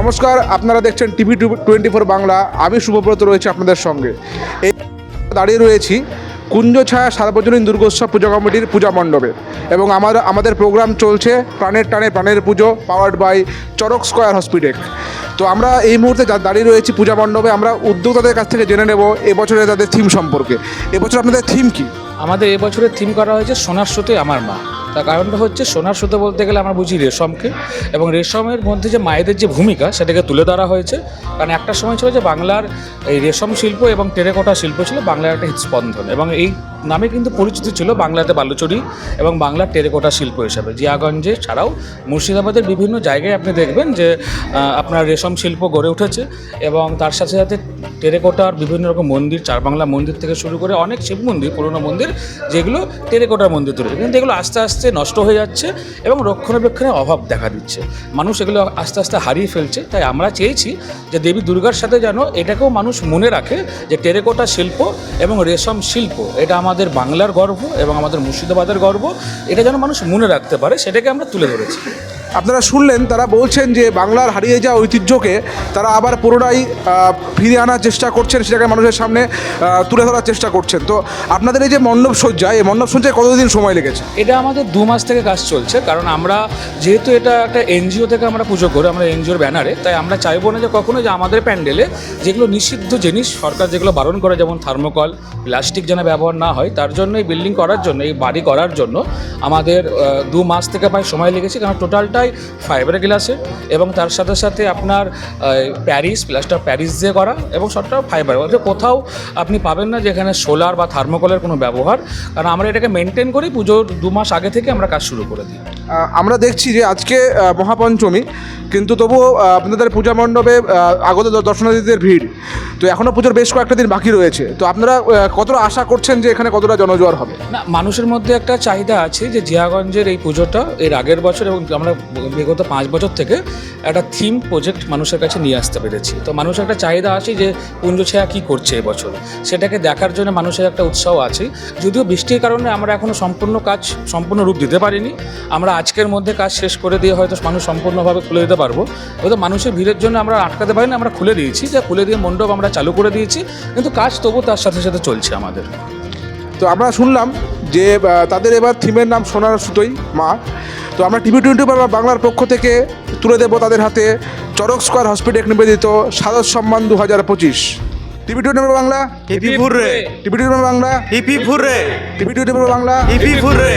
নমস্কার, আপনারা দেখছেন টিভি টোয়েন্টি ফোর বাংলা। আমি শুভব্রত রয়েছে আপনাদের সঙ্গে। এই দাঁড়িয়ে রয়েছি কুঞ্জ ছায়া সার্বজনীন দুর্গোৎসব পূজা কমিটির পূজা মণ্ডপে। এবং আমার, আমাদের প্রোগ্রাম চলছে প্রাণের টানে প্রাণের পুজো powered by Charak square hospital তো আমরা এই মুহূর্তে দাঁড়িয়ে রয়েছি পূজা মণ্ডপে, আমরা উদ্যোক্তাদের কাছ থেকে জেনে নেব এবছরে তাদের থিম সম্পর্কে। এবছর আপনাদের থিম কি? আমাদের এবছরের থিম করা হয়েছে সোনার সুতে আমার মা। তার কারণটা হচ্ছে সোনার সুতো বলতে গেলে আমরা বুঝি রেশমকে। এবং রেশমের মধ্যে যে মায়েদের যে ভূমিকা, সেটাকে তুলে ধরা হয়েছে। কারণ একটা সময় ছিল যে বাংলার এই রেশম শিল্প এবং টেরেকোটা শিল্প ছিল বাংলার একটা হৃৎস্পন্দন এবং এই নামে কিন্তু পরিচিত ছিল বাংলাতে বালুচুরি এবং বাংলার টেরেকোটা শিল্প হিসাবে। জিয়াগঞ্জে ছাড়াও মুর্শিদাবাদের বিভিন্ন জায়গায় আপনি দেখবেন যে আপনার রেশম শিল্প গড়ে উঠেছে এবং তার সাথে সাথে টেরেকোটার বিভিন্ন রকম মন্দির চার বাংলা মন্দির থেকে শুরু করে অনেক শিব মন্দির, পুরনো মন্দির, যেগুলো টেরেকোটার মন্দির তৈরি কিন্তু এগুলো আস্তে আস্তে নষ্ট হয়ে যাচ্ছে এবং রক্ষণাবেক্ষণের অভাব দেখা দিচ্ছে। মানুষ এগুলো আস্তে আস্তে হারিয়ে ফেলছে। তাই আমরা চেয়েছি যে দেবী দুর্গার সাথে যেন এটাকেও মানুষ মনে রাখে যে টেরেকোটা শিল্প এবং রেশম শিল্প, এটা আমাদের বাংলার গর্ব এবং আমাদের মুর্শিদাবাদের গর্ব, এটা যেন মানুষ মনে রাখতে পারে, সেটাকে আমরা তুলে ধরেছি। আপনারা শুনলেন তারা বলছেন যে বাংলার হারিয়ে যাওয়া ঐতিহ্যকে তারা আবার আহ, ফিরিয়ে আনার চেষ্টা করছেন সেটাকে মানুষের সামনে তুলে ধরার চেষ্টা করছেন। তো আপনাদের এই যে মণ্ডপ সজ্জা এই মণ্ডপ সজ্জায় কতদিন সময় লেগেছে? এটা আমাদের দু মাস থেকে কাজ চলছে কারণ আমরা যেহেতু এটা একটা এনজিও থেকে আমরা পুজো করি আমরা এনজিওর ব্যানারে তাই আমরা চাইব না যে কখনো যে আমাদের প্যান্ডেলে যেগুলো নিষিদ্ধ জিনিস সরকার যেগুলো বারণ করে যেমন থার্মোকল প্লাস্টিক যেন ব্যবহার না হয় তার জন্য এই বিল্ডিং করার জন্য এই বাড়ি করার জন্য আমাদের দু মাস থেকে প্রায় সময় লেগেছে কারণ টোটালটাই ফাইবার গ্লাসের এবং তার সাথে সাথে আপনার প্যারিস প্লাস্টার প্যারিস দিয়ে করা এবং সবটা ফাইবার কোথাও আপনি পাবেন না যেখানে সোলার বা থার্মোকলের কোনো ব্যবহার। কারণ আমরা এটাকে মেনটেন করি, পুজোর দু মাস আগে থেকে আমরা কাজ শুরু করে দিই। আমরা দেখছি যে আজকে মহাপঞ্চমী, কিন্তু তবুও আপনাদের পূজা মণ্ডপে আগত দর্শনার্থীদের ভিড়। তো এখনও পুজোর বেশ কয়েকটা দিন বাকি রয়েছে। তো আপনারা কতটা আশা করছেন যে এখানে কতটা জনজোয়ার হবে? না, মানুষের মধ্যে একটা চাহিদা আছে যে জিয়াগঞ্জের এই পুজোটা এর আগের বছর এবং আমরা বিগত পাঁচ বছর থেকে একটা থিম প্রজেক্ট মানুষের কাছে নিয়ে আসতে পেরেছি। তো মানুষের একটা চাহিদা আছে যে পুঞ্জ ছায়া কী করছে এবছর? সেটাকে দেখার জন্য মানুষের একটা উৎসাহ আছে। যদিও বৃষ্টির কারণে আমরা এখনও সম্পূর্ণ কাজ সম্পূর্ণ রূপ দিতে পারিনি। আমরা আজকের মধ্যে কাজ শেষ করে দিয়ে হয়তো মানুষ সম্পূর্ণভাবে খুলে দিতে পারব। হয়তো মানুষের ভিড়ের জন্য আমরা আটকাতে পারিনি আমরা খুলে দিয়েছি যে খুলে দিয়ে মণ্ডপ আমরা চালু করে দিয়েছি কিন্তু কাজ তবু তার সাথে সাথে চলছে আমাদের। তো আমরা শুনলাম যে তাদের এবার থিমের নাম সোনার সুতোই মা। তো আমরা টিভি টোয়েন্টি বাংলার পক্ষ থেকে তুলে দেবো তাদের হাতে চরক স্কোয়ার হসপিটাল নিবেদিত সাদর সম্মান দু হাজার পঁচিশ। TV twenty Bangla hippie ফুররে। TV twenty Bangla hippie ফুররে। TV twenty Bangla. Hippie ফুররে।